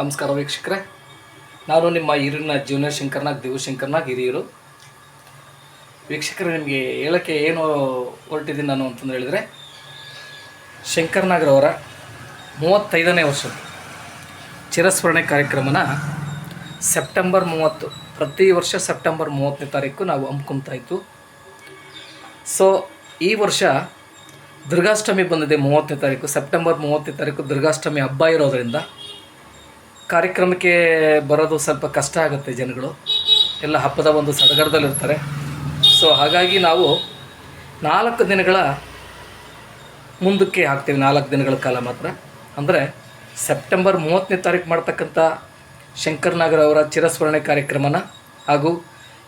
ನಮಸ್ಕಾರ ವೀಕ್ಷಕರೇ. ನಾನು ನಿಮ್ಮ ಹಿರಿಯನ ಜೂನಿಯರ್ ಶಂಕರ್ನಾಗ್ ದೇವಶಂಕರ್ನಾಗ್ ಹಿರಿಯರು. ವೀಕ್ಷಕರು, ನಿಮಗೆ ಹೇಳೋಕ್ಕೆ ಏನು ಹೊರಟಿದ್ದೀನಿ ನಾನು ಅಂತಂದು ಹೇಳಿದರೆ ಶಂಕರ್ನಾಗ್ರವರ ಮೂವತ್ತೈದನೇ ವರ್ಷದ ಚಿರಸ್ಮರಣೆ ಕಾರ್ಯಕ್ರಮನ ಸೆಪ್ಟೆಂಬರ್ ಮೂವತ್ತು, ಪ್ರತಿ ವರ್ಷ ಸೆಪ್ಟೆಂಬರ್ ಮೂವತ್ತನೇ ತಾರೀಕು ನಾವು ಹಮ್ಕೊತಾ ಇತ್ತು ಸೊ, ಈ ವರ್ಷ ದುರ್ಗಾಷ್ಟಮಿ ಬಂದಿದೆ ಮೂವತ್ತನೇ ತಾರೀಕು. ಸೆಪ್ಟೆಂಬರ್ ಮೂವತ್ತನೇ ತಾರೀಕು ದುರ್ಗಾಷ್ಟಮಿ ಹಬ್ಬ ಇರೋದರಿಂದ ಕಾರ್ಯಕ್ರಮಕ್ಕೆ ಬರೋದು ಸ್ವಲ್ಪ ಕಷ್ಟ ಆಗುತ್ತೆ ಜನಗಳು. ಎಲ್ಲ ಹಬ್ಬದ ಒಂದು ಸಡಗರದಲ್ಲಿರ್ತಾರೆ. ಸೊ ಹಾಗಾಗಿ ನಾವು ನಾಲ್ಕು ದಿನಗಳ ಮುಂದಕ್ಕೆ ಹಾಕ್ತೀವಿ, ನಾಲ್ಕು ದಿನಗಳ ಕಾಲ ಮಾತ್ರ. ಅಂದರೆ ಸೆಪ್ಟೆಂಬರ್ ಮೂವತ್ತನೇ ತಾರೀಕು ಮಾಡ್ತಕ್ಕಂಥ ಶಂಕರ್ನಾಗರ್ ಅವರ ಚಿರಸ್ಮರಣೆ ಕಾರ್ಯಕ್ರಮನ ಹಾಗೂ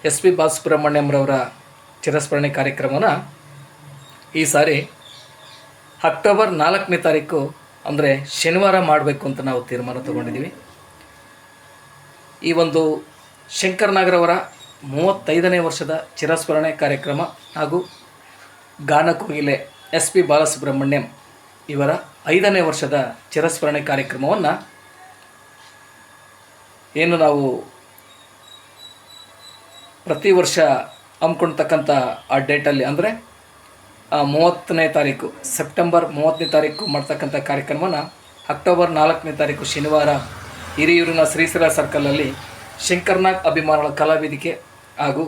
ಎಸ್ ಪಿ ಬಾಲಸುಬ್ರಹ್ಮಣ್ಯಂರವರ ಚಿರಸ್ಮರಣೆ ಕಾರ್ಯಕ್ರಮನ ಈ ಸಾರಿ ಅಕ್ಟೋಬರ್ ನಾಲ್ಕನೇ ತಾರೀಕು ಅಂದರೆ ಶನಿವಾರ ಮಾಡಬೇಕು ಅಂತ ನಾವು ತೀರ್ಮಾನ ತಗೊಂಡಿದ್ದೀವಿ. ಈ ಒಂದು ಶಂಕರ್ನಾಗರವರ ಮೂವತ್ತೈದನೇ ವರ್ಷದ ಚಿರಸ್ಮರಣೆ ಕಾರ್ಯಕ್ರಮ ಹಾಗೂ ಗಾನಕೋಗಿಲೆ ಎಸ್ ಪಿ ಬಾಲಸುಬ್ರಹ್ಮಣ್ಯಂ ಇವರ ಐದನೇ ವರ್ಷದ ಚಿರಸ್ಮರಣೆ ಕಾರ್ಯಕ್ರಮವನ್ನು ಏನು ನಾವು ಪ್ರತಿ ವರ್ಷ ಹಮ್ಮಿಕೊಳ್ತಕ್ಕಂಥ ಆ ಡೇಟಲ್ಲಿ ಅಂದರೆ ಮೂವತ್ತನೇ ತಾರೀಕು, ಸೆಪ್ಟೆಂಬರ್ ಮೂವತ್ತನೇ ತಾರೀಕು ಮಾಡ್ತಕ್ಕಂಥ ಕಾರ್ಯಕ್ರಮನ ಅಕ್ಟೋಬರ್ ನಾಲ್ಕನೇ ತಾರೀಕು ಶನಿವಾರ ಹಿರಿಯೂರಿನ ಶ್ರೀಸರ ಸರ್ಕಲಲ್ಲಿ ಶಂಕರ್ನಾಗ್ ಅಭಿಮಾನಗಳ ಕಲಾವೇದಿಕೆ ಹಾಗೂ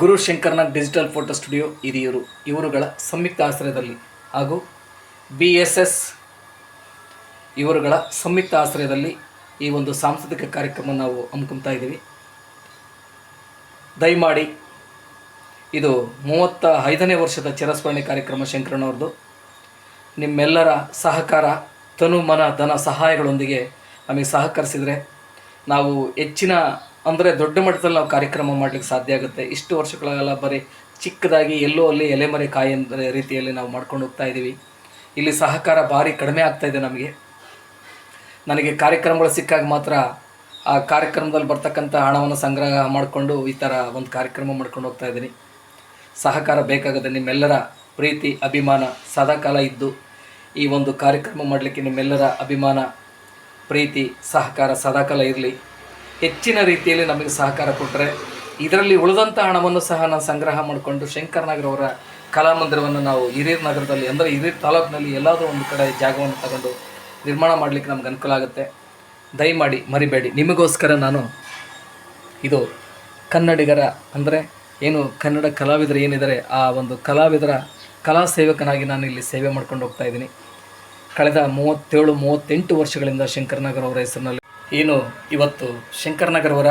Guru Shankarnag digital photo studio Hiriyur. ಇವರುಗಳ ಸಂಯುಕ್ತ ಆಶ್ರಯದಲ್ಲಿ ಹಾಗೂ ಬಿ ಎಸ್ ಎಸ್ ಇವರುಗಳ ಸಂಯುಕ್ತ ಆಶ್ರಯದಲ್ಲಿ ಈ ಒಂದು ಸಾಂಸ್ಕೃತಿಕ ಕಾರ್ಯಕ್ರಮ ನಾವು ಅಮ್ಕೊತಾ ಇದ್ದೀವಿ. ದಯಮಾಡಿ ಇದು ಮೂವತ್ತ ಐದನೇ ವರ್ಷದ ಚಿರಸ್ಮರಣೆ ಕಾರ್ಯಕ್ರಮ ಶಂಕರಣ್ಣವ್ರದ್ದು ನಿಮ್ಮೆಲ್ಲರ ಸಹಕಾರ ತನು ಮನ ಧನ ಸಹಾಯಗಳೊಂದಿಗೆ ನಮಗೆ ಸಹಕರಿಸಿದರೆ ನಾವು ಹೆಚ್ಚಿನ, ಅಂದರೆ ದೊಡ್ಡ ಮಟ್ಟದಲ್ಲಿ ನಾವು ಕಾರ್ಯಕ್ರಮ ಮಾಡಲಿಕ್ಕೆ ಸಾಧ್ಯ ಆಗುತ್ತೆ. ಇಷ್ಟು ವರ್ಷಗಳೆಲ್ಲ, ಬರೀ ಚಿಕ್ಕದಾಗಿ ಎಲ್ಲೋ ಅಲ್ಲಿ ಎಲೆಮರೆ ಕಾಯಿ ಅಂದರೆ ರೀತಿಯಲ್ಲಿ ನಾವು ಮಾಡ್ಕೊಂಡು ಹೋಗ್ತಾ ಇದ್ದೀವಿ. ಇಲ್ಲಿ ಸಹಕಾರ ಭಾರಿ ಕಡಿಮೆ ಆಗ್ತಾ ಇದೆ ನಮಗೆ. ನನಗೆ ಕಾರ್ಯಕ್ರಮಗಳು ಸಿಕ್ಕಾಗ ಮಾತ್ರ ಆ ಕಾರ್ಯಕ್ರಮದಲ್ಲಿ ಬರ್ತಕ್ಕಂಥ ಹಣವನ್ನು ಸಂಗ್ರಹ ಮಾಡಿಕೊಂಡು ಈ ಥರ ಒಂದು ಕಾರ್ಯಕ್ರಮ ಮಾಡ್ಕೊಂಡು ಹೋಗ್ತಾ ಇದ್ದೀನಿ. ಸಹಕಾರ ಬೇಕಾಗುತ್ತೆ ನಿಮ್ಮೆಲ್ಲರ ಪ್ರೀತಿ, ಅಭಿಮಾನ ಸದಾಕಾಲ ಇದ್ದು ಈ ಒಂದು ಕಾರ್ಯಕ್ರಮ ಮಾಡಲಿಕ್ಕೆ ನಿಮ್ಮೆಲ್ಲರ ಅಭಿಮಾನ, ಪ್ರೀತಿ, ಸಹಕಾರ ಸದಾಕಾಲ ಇರಲಿ. ಹೆಚ್ಚಿನ ರೀತಿಯಲ್ಲಿ ನಮಗೆ ಸಹಕಾರ ಕೊಟ್ಟರೆ ಇದರಲ್ಲಿ ಉಳಿದಂಥ ಹಣವನ್ನು ಸಹ ನಾನು ಸಂಗ್ರಹ ಮಾಡಿಕೊಂಡು ಶಂಕರ್ ಅವರ ಕಲಾಮಂದಿರವನ್ನು ನಾವು ಹಿರಿಯರ್ ನಗರದಲ್ಲಿ ಅಂದರೆ ಹಿರಿಯರ್ ತಾಲೂಕಿನಲ್ಲಿ ಎಲ್ಲಾದರೂ ಒಂದು ಕಡೆ ಜಾಗವನ್ನು ತಗೊಂಡು ನಿರ್ಮಾಣ ಮಾಡಲಿಕ್ಕೆ ನಮ್ಗೆ ಅನುಕೂಲ ಆಗುತ್ತೆ. ದಯಮಾಡಿ ಮರಿಬೇಡಿ. ನಿಮಗೋಸ್ಕರ ನಾನು ಇದು ಕನ್ನಡಿಗರ ಅಂದರೆ ಏನು ಕನ್ನಡ ಕಲಾವಿದರು ಏನಿದ್ದಾರೆ, ಆ ಒಂದು ಕಲಾವಿದರ ಕಲಾ ಸೇವಕನಾಗಿ ನಾನು ಇಲ್ಲಿ ಸೇವೆ ಮಾಡ್ಕೊಂಡು ಹೋಗ್ತಾ ಇದ್ದೀನಿ. ಕಳೆದ ಮೂವತ್ತೇಳು, ಮೂವತ್ತೆಂಟು ವರ್ಷಗಳಿಂದ ಶಂಕರನಗರ್ ಅವರ ಹೆಸರಿನಲ್ಲಿ ಏನು ಇವತ್ತು ಶಂಕರನಗರ್ ಅವರ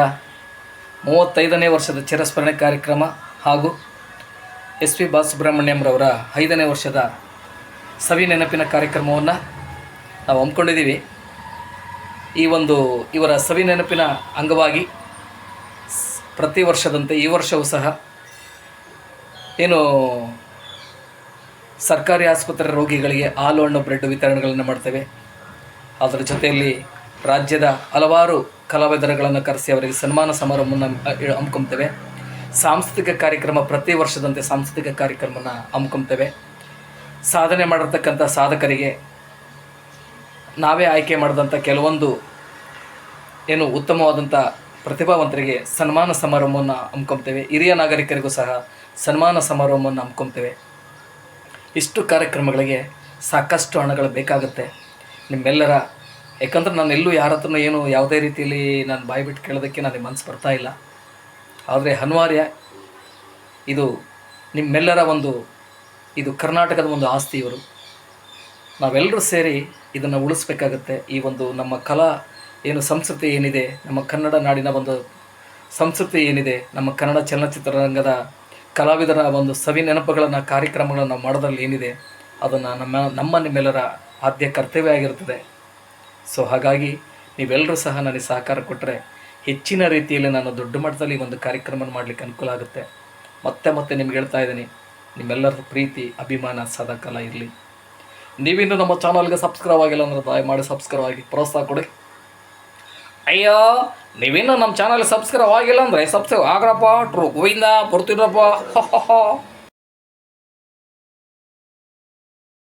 ಮೂವತ್ತೈದನೇ ವರ್ಷದ ಚಿರಸ್ಮರಣೆ ಕಾರ್ಯಕ್ರಮ ಹಾಗೂ ಎಸ್ ಪಿ ಬಾಲಸುಬ್ರಹ್ಮಣ್ಯಂರವರ ಐದನೇ ವರ್ಷದ ಸವಿ ನೆನಪಿನ ಕಾರ್ಯಕ್ರಮವನ್ನು ನಾವು ಹಮ್ಮಿಕೊಂಡಿದ್ದೀವಿ. ಈ ಒಂದು ಇವರ ಸವಿ ನೆನಪಿನ ಅಂಗವಾಗಿ ಪ್ರತಿ ವರ್ಷದಂತೆ ಈ ವರ್ಷವೂ ಸಹ ಏನು ಸರ್ಕಾರಿ ಆಸ್ಪತ್ರೆ ರೋಗಿಗಳಿಗೆ ಹಾಲು ಹಣ್ಣು ಬ್ರೆಡ್ ವಿತರಣೆಗಳನ್ನು ಮಾಡ್ತೇವೆ. ಅದರ ಜೊತೆಯಲ್ಲಿ ರಾಜ್ಯದ ಹಲವಾರು ಕಲಾವಿದರುಗಳನ್ನು ಕರೆಸಿ ಅವರಿಗೆ ಸನ್ಮಾನ ಸಮಾರಂಭವನ್ನು ಹಮ್- ಸಾಂಸ್ಕೃತಿಕ ಕಾರ್ಯಕ್ರಮ ಪ್ರತಿ ವರ್ಷದಂತೆ ಸಾಂಸ್ಕೃತಿಕ ಕಾರ್ಯಕ್ರಮನ ಹಮ್ಕೊಳ್ತೇವೆ ಸಾಧನೆ ಮಾಡಿರ್ತಕ್ಕಂಥ ಸಾಧಕರಿಗೆ ನಾವೇ ಆಯ್ಕೆ ಮಾಡಿದಂಥ ಕೆಲವೊಂದು ಏನು ಉತ್ತಮವಾದಂಥ ಪ್ರತಿಭಾವಂತರಿಗೆ ಸನ್ಮಾನ ಸಮಾರಂಭವನ್ನು ಹಮ್ಕೊಂತೇವೆ ಹಿರಿಯ ನಾಗರಿಕರಿಗೂ ಸಹ ಸನ್ಮಾನ ಸಮಾರಂಭವನ್ನು ಹಮ್ಕೊಳ್ತೇವೆ ಇಷ್ಟು ಕಾರ್ಯಕ್ರಮಗಳಿಗೆ ಸಾಕಷ್ಟು ಹಣಗಳು ಬೇಕಾಗುತ್ತೆ. ನಿಮ್ಮೆಲ್ಲರ ಯಾಕಂದ್ರೆ ನಾನು ಎಲ್ಲೂ ಯಾರ ಹತ್ರನೂ ಏನು ಯಾವುದೇ ರೀತಿಯಲ್ಲಿ ನಾನು ಬಾಯಿ ಬಿಟ್ಟು ಕೇಳೋದಕ್ಕೆ ನನಗೆ ಮನಸ್ಸು ಬರ್ತಾ ಇಲ್ಲ. ಆದರೆ ಅನಿವಾರ್ಯ, ಇದು ನಿಮ್ಮೆಲ್ಲರ ಒಂದು, ಇದು ಕರ್ನಾಟಕದ ಒಂದು ಆಸ್ತಿ ಇವರು. ನಾವೆಲ್ಲರೂ ಸೇರಿ ಇದನ್ನು ಉಳಿಸ್ಬೇಕಾಗತ್ತೆ. ಈ ಒಂದು ನಮ್ಮ ಕಲಾ ಏನು ಸಂಸ್ಕೃತಿ ಏನಿದೆ, ನಮ್ಮ ಕನ್ನಡ ನಾಡಿನ ಒಂದು ಸಂಸ್ಕೃತಿ ಏನಿದೆ, ನಮ್ಮ ಕನ್ನಡ ಚಲನಚಿತ್ರರಂಗದ ಕಲಾವಿದರ ಒಂದು ಸವಿ ನೆನಪುಗಳನ್ನು, ಕಾರ್ಯಕ್ರಮಗಳನ್ನು ಮಾಡೋದ್ರಲ್ಲಿ ಏನಿದೆ, ಅದನ್ನು ನಮ್ಮ ನಮ್ಮ ನಿಮ್ಮೆಲ್ಲರ ಆದ್ಯ ಕರ್ತವ್ಯ ಆಗಿರ್ತದೆ. ಸೊ ಹಾಗಾಗಿ ನೀವೆಲ್ಲರೂ ಸಹ ನನಗೆ ಸಹಕಾರ ಕೊಟ್ಟರೆ ಹೆಚ್ಚಿನ ರೀತಿಯಲ್ಲಿ ನಾನು ದೊಡ್ಡ ಮಟ್ಟದಲ್ಲಿ ಒಂದು ಕಾರ್ಯಕ್ರಮ ಮಾಡಲಿಕ್ಕೆ ಅನುಕೂಲ ಆಗುತ್ತೆ. ಮತ್ತೆ ಮತ್ತೆ ನಿಮ್ಗೆ ಹೇಳ್ತಾ ಇದ್ದೀನಿ, ನಿಮ್ಮೆಲ್ಲರ ಪ್ರೀತಿ, ಅಭಿಮಾನ ಸದಾಕಾಲ ಇರಲಿ. ನೀವಿನ್ನೂ ನಮ್ಮ ಚಾನಲ್ಗೆ ಸಬ್ಸ್ಕ್ರೈಬ್ ಆಗಿಲ್ಲ ಅಂದ್ರೆ ದಯಮಾಡಿ ಸಬ್ಸ್ಕ್ರೈಬ್ ಆಗಿ ಪ್ರೋತ್ಸಾಹ ಕೊಡಿ. ಅಯ್ಯೋ! ನೀವಿನ್ನೂ ನಮ್ಮ ಚಾನಲ್ ಸಬ್ಸ್ಕ್ರೈಬ್ ಆಗಿಲ್ಲ ಅಂದರೆ ಸಬ್ಸ್ಕ್ರೈಬ್ ಆಗ್ರಪ್ಪ ಟ್ರೂ ಗೋವಿಂದ ಬರ್ತೀರಪ್ಪ